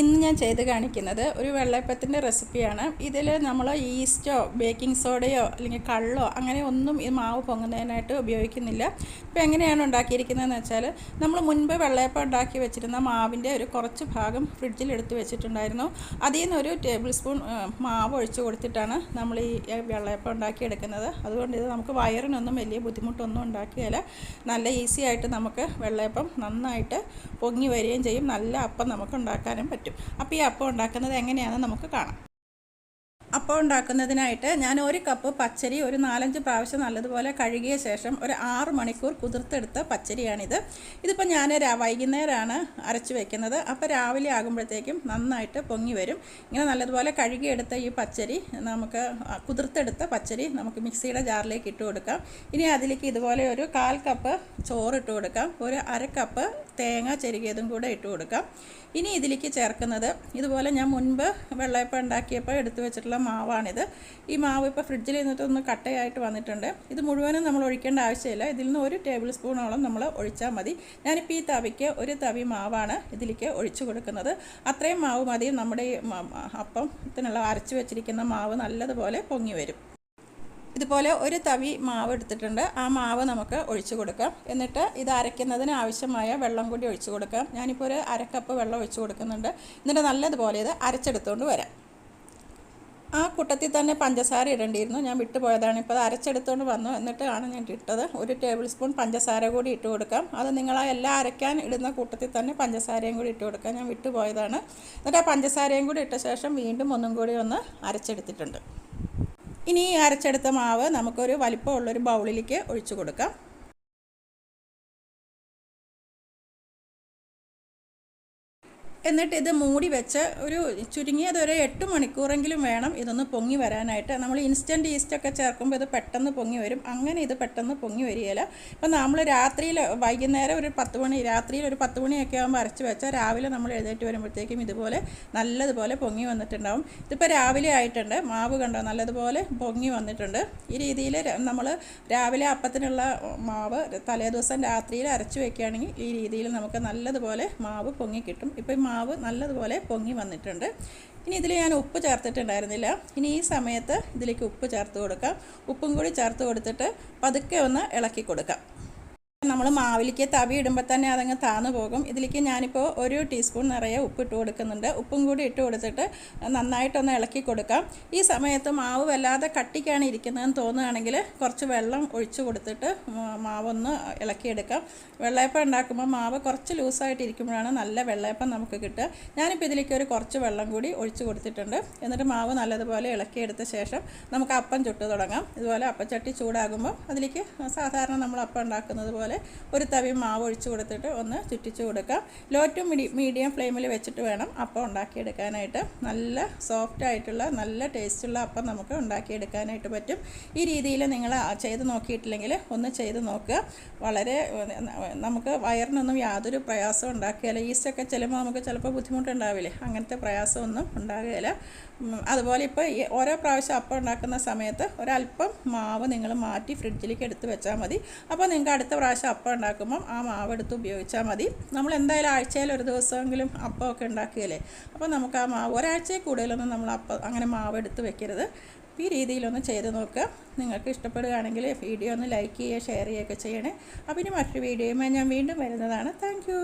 ഇന്ന് ഞാൻ ചെയ്ത് കാണിക്കുന്നത് ഒരു വെള്ളയപ്പത്തിന്റെ റെസിപ്പിയാണ്. ഇതിൽ നമ്മൾ ഈസ്റ്റോ ബേക്കിംഗ് സോഡയോ അല്ലെങ്കിൽ കള്ളോ അങ്ങനെ ഒന്നും ഈ മാവ് പൊങ്ങുന്നതിനായിട്ട് ഉപയോഗിക്കുന്നില്ല. ഇപ്പോൾ എങ്ങനെയാണ് ഉണ്ടാക്കിയിരിക്കുന്നതെന്ന് വെച്ചാൽ നമ്മൾ മുൻപ് വെള്ളയപ്പം ഉണ്ടാക്കി വെച്ചിരുന്ന മാവിന്റെ ഒരു കുറച്ച് ഭാഗം ഫ്രിഡ്ജിൽ എടുത്ത് വെച്ചിട്ടുണ്ടായിരുന്നു. അതിൽ നിന്ന് ഒരു ടേബിൾ സ്പൂൺ മാവ് ഒഴിച്ച് കൊടുത്തിട്ടാണ് നമ്മൾ ഈ വെള്ളയപ്പം ഉണ്ടാക്കിയെടുക്കുന്നത് അതുകൊണ്ട് ഇത് നമുക്ക് വയറിനൊന്നും വലിയ ബുദ്ധിമുട്ടൊന്നും ഉണ്ടാക്കിയാൽ നല്ല ഈസി ആയിട്ട് നമുക്ക് വെള്ളയപ്പം നന്നായിട്ട് പൊങ്ങി വരികയും ചെയ്യും. നല്ല അപ്പം നമുക്ക് ഉണ്ടാക്കാനും പറ്റും. പറ്റും. അപ്പോൾ ഈ അപ്പം ഉണ്ടാക്കുന്നത് എങ്ങനെയാണെന്ന് നമുക്ക് കാണാം. അപ്പം ഉണ്ടാക്കുന്നതിനായിട്ട് ഞാൻ ഒരു കപ്പ് പച്ചരി ഒരു നാലഞ്ച് പ്രാവശ്യം നല്ലതുപോലെ കഴുകിയ ശേഷം ഒരു ആറ് മണിക്കൂർ കുതിർത്തെടുത്ത പച്ചരിയാണിത്. ഇതിപ്പോൾ ഞാൻ വൈകുന്നേരമാണ് അരച്ച് വെക്കുന്നത്. അപ്പോൾ രാവിലെ ആകുമ്പോഴത്തേക്കും നന്നായിട്ട് പൊങ്ങി വരും. ഇങ്ങനെ നല്ലതുപോലെ കഴുകിയെടുത്ത ഈ പച്ചരി നമുക്ക് കുതിർത്തെടുത്ത പച്ചരി നമുക്ക് മിക്സിയുടെ ജാറിലേക്ക് ഇട്ട് കൊടുക്കാം. ഇനി അതിലേക്ക് ഇതുപോലെ ഒരു കാൽ കപ്പ് ചോറ് ഇട്ട് കൊടുക്കാം. ഒരു അര കപ്പ് തേങ്ങ ചെരുകിയതും കൂടെ ഇട്ട് കൊടുക്കാം. ഇനി ഇതിലേക്ക് ചേർക്കുന്നത് ഇതുപോലെ ഞാൻ മുൻപ് വെള്ളയപ്പം ഉണ്ടാക്കിയപ്പോൾ എടുത്തു വെച്ചിട്ടുള്ള മാവാണിത്. ഈ മാവ് ഇപ്പോൾ ഫ്രിഡ്ജിൽ നിന്നിട്ട് ഒന്ന് കട്ടയായിട്ട് വന്നിട്ടുണ്ട്. ഇത് മുഴുവനും നമ്മൾ ഒഴിക്കേണ്ട ആവശ്യമില്ല. ഇതിൽ നിന്ന് ഒരു ടേബിൾ സ്പൂണോളം നമ്മൾ ഒഴിച്ചാൽ മതി. ഞാനിപ്പോൾ ഈ തവിക്ക് ഒരു തവി മാവാണ് ഇതിലേക്ക് ഒഴിച്ചു കൊടുക്കുന്നത്. അത്രയും മാവ് മതി. നമ്മുടെ ഈ അപ്പത്തിനുള്ള അരച്ച് വെച്ചിരിക്കുന്ന മാവ് നല്ലതുപോലെ പൊങ്ങി വരും. ഇതുപോലെ ഒരു തവി മാവ് എടുത്തിട്ടുണ്ട്. ആ മാവ് നമുക്ക് ഒഴിച്ചു കൊടുക്കാം. എന്നിട്ട് ഇത് അരയ്ക്കുന്നതിന് ആവശ്യമായ വെള്ളം കൂടി ഒഴിച്ചു കൊടുക്കാം. ഞാനിപ്പോൾ ഒരു അരക്കപ്പ് വെള്ളം ഒഴിച്ചു കൊടുക്കുന്നുണ്ട്. എന്നിട്ട് നല്ലതുപോലെ ഇത് അരച്ചെടുത്തുകൊണ്ട് വരാം. ആ കൂട്ടത്തിൽ തന്നെ പഞ്ചസാര ഇടേണ്ടിയിരുന്നു. ഞാൻ വിട്ടുപോയതാണ് ഇപ്പോൾ അത് അരച്ചെടുത്തുകൊണ്ട് വന്നു. എന്നിട്ടാണ് ഞാൻ ഇട്ടത്. ഒരു ടേബിൾ സ്പൂൺ പഞ്ചസാര കൂടി ഇട്ട് കൊടുക്കാം. അത് നിങ്ങൾ എല്ലാം അരയ്ക്കാൻ ഇടുന്ന കൂട്ടത്തിൽ തന്നെ പഞ്ചസാരയും കൂടി ഇട്ട് കൊടുക്കാം. ഞാൻ വിട്ടുപോയതാണ് എന്നിട്ട് ആ പഞ്ചസാരയും കൂടി ഇട്ട ശേഷം വീണ്ടും ഒന്നും കൂടി ഒന്ന് അരച്ചെടുത്തിട്ടുണ്ട്. ഇനി ഈ അരച്ചെടുത്ത മാവ് നമുക്കൊരു വലിപ്പമുള്ളൊരു ബൗളിലേക്ക് ഒഴിച്ചു കൊടുക്കാം. എന്നിട്ട് ഇത് മൂടി വെച്ച് ഒരു ചുരുങ്ങിയത് ഒരു എട്ട് മണിക്കൂറെങ്കിലും വേണം ഇതൊന്ന് പൊങ്ങി വരാനായിട്ട്. നമ്മൾ ഇൻസ്റ്റന്റ് ഈസ്റ്റൊക്കെ ചേർക്കുമ്പോൾ ഇത് പെട്ടെന്ന് പൊങ്ങി വരും. അങ്ങനെ ഇത് പെട്ടെന്ന് പൊങ്ങി വരികയില്ല. ഇപ്പം നമ്മൾ രാത്രിയിൽ വൈകുന്നേരം ഒരു പത്ത് മണി രാത്രിയിൽ ഒരു പത്ത് മണിയൊക്കെ ആകുമ്പോൾ അരച്ച് വെച്ചാൽ രാവിലെ നമ്മൾ എഴുന്നേറ്റ് വരുമ്പോഴത്തേക്കും ഇതുപോലെ നല്ലതുപോലെ പൊങ്ങി വന്നിട്ടുണ്ടാവും. ഇതിപ്പോൾ രാവിലെ ആയിട്ടുണ്ട്. മാവ് കണ്ടോ? നല്ലതുപോലെ പൊങ്ങി വന്നിട്ടുണ്ട്. ഈ രീതിയിൽ നമ്മൾ രാവിലെ അപ്പത്തിനുള്ള മാവ് തലേദിവസം രാത്രിയിൽ അരച്ച് വയ്ക്കുകയാണെങ്കിൽ ഈ രീതിയിൽ നമുക്ക് നല്ലതുപോലെ മാവ് പൊങ്ങി കിട്ടും. ഇപ്പം മാവ് നല്ലതുപോലെ പൊങ്ങി വന്നിട്ടുണ്ട്. ഇനി ഇതിൽ ഞാൻ ഉപ്പ് ചേർത്തിട്ടുണ്ടായിരുന്നില്ല. ഇനി ഈ സമയത്ത് ഇതിലേക്ക് ഉപ്പ് ചേർത്ത് കൊടുക്കാം. ഉപ്പും കൂടി ചേർത്ത് കൊടുത്തിട്ട് പതുക്കെ ഒന്ന് ഇളക്കി കൊടുക്കാം. നമ്മൾ മാവിലേക്ക് തവി ഇടുമ്പോൾ തന്നെ അതങ്ങ് താന്നു പോകും. ഇതിലേക്ക് ഞാനിപ്പോൾ ഒരു ടീസ്പൂൺ നിറയെ ഉപ്പ് ഇട്ട് കൊടുക്കുന്നുണ്ട്. ഉപ്പും കൂടി ഇട്ട് കൊടുത്തിട്ട് നന്നായിട്ടൊന്ന് ഇളക്കി കൊടുക്കാം. ഈ സമയത്ത് മാവ് വല്ലാതെ കട്ടിക്കാണ് ഇരിക്കുന്നതെന്ന് തോന്നുകയാണെങ്കിൽ കുറച്ച് വെള്ളം ഒഴിച്ച് കൊടുത്തിട്ട് മാവൊന്ന് ഇളക്കിയെടുക്കാം. വെള്ളയപ്പം ഉണ്ടാക്കുമ്പോൾ മാവ് കുറച്ച് ലൂസായിട്ട് ഇരിക്കുമ്പോഴാണ് നല്ല വെള്ളയപ്പം നമുക്ക് കിട്ടുക. ഞാനിപ്പോൾ ഇതിലേക്ക് ഒരു കുറച്ച് വെള്ളം കൂടി ഒഴിച്ച് കൊടുത്തിട്ടുണ്ട്. എന്നിട്ട് മാവ് നല്ലതുപോലെ ഇളക്കിയെടുത്ത ശേഷം നമുക്ക് അപ്പം ചുട്ട് തുടങ്ങാം. ഇതുപോലെ അപ്പച്ചട്ടി ചൂടാകുമ്പോൾ അതിലേക്ക് സാധാരണ നമ്മൾ അപ്പം ഉണ്ടാക്കുന്നത് ഒരു തവി മാവ് ഒഴിച്ച് കൊടുത്തിട്ട് ഒന്ന് ചുറ്റിച്ച് കൊടുക്കാം. ലോ ടു മീഡി മീഡിയം ഫ്ലെയിമിൽ വെച്ചിട്ട് വേണം അപ്പം ഉണ്ടാക്കിയെടുക്കാനായിട്ട്. നല്ല സോഫ്റ്റ് ആയിട്ടുള്ള നല്ല ടേസ്റ്റുള്ള അപ്പം നമുക്ക് ഉണ്ടാക്കിയെടുക്കാനായിട്ട് പറ്റും. ഈ രീതിയിൽ നിങ്ങൾ ചെയ്ത് നോക്കിയിട്ടില്ലെങ്കിൽ ഒന്ന് ചെയ്ത് നോക്കുക. വളരെ നമുക്ക് വയറിനൊന്നും യാതൊരു പ്രയാസവും ഉണ്ടാക്കുകയില്ല. ഈസ്റ്റൊക്കെ ചെല്ലുമ്പോൾ നമുക്ക് ചിലപ്പോൾ ബുദ്ധിമുട്ടുണ്ടാവില്ലേ? അങ്ങനത്തെ പ്രയാസമൊന്നും ഉണ്ടാകുകയില്ല. അതുപോലെ ഇപ്പോൾ ഓരോ പ്രാവശ്യം അപ്പം ഉണ്ടാക്കുന്ന സമയത്ത് ഒരല്പം മാവ് നിങ്ങൾ മാറ്റി ഫ്രിഡ്ജിലേക്ക് എടുത്ത് വെച്ചാൽ മതി. അപ്പോൾ നിങ്ങൾക്ക് അടുത്ത പ്രാവശ്യം അപ്പം ഉണ്ടാക്കുമ്പം ആ മാവ് എടുത്ത് ഉപയോഗിച്ചാൽ മതി. നമ്മൾ എന്തായാലും ആഴ്ചയിൽ ഒരു ദിവസമെങ്കിലും അപ്പമൊക്കെ ഉണ്ടാക്കുകയല്ലേ? അപ്പോൾ നമുക്ക് ആ മാവ് ഒരാഴ്ചയിൽ കൂടുതലൊന്നും നമ്മൾ അപ്പം അങ്ങനെ മാവ് എടുത്ത് വെക്കരുത്. ഈ രീതിയിലൊന്ന് ചെയ്ത് നോക്കുക. നിങ്ങൾക്ക് ഇഷ്ടപ്പെടുകയാണെങ്കിൽ വീഡിയോ ഒന്ന് ലൈക്ക് ചെയ്യുക ഷെയർ ചെയ്യുകയൊക്കെ ചെയ്യണേ. അപ്പോൾ ഇനി മറ്റൊരു വീഡിയോയുമായി ഞാൻ വീണ്ടും വരുന്നതാണ്. താങ്ക്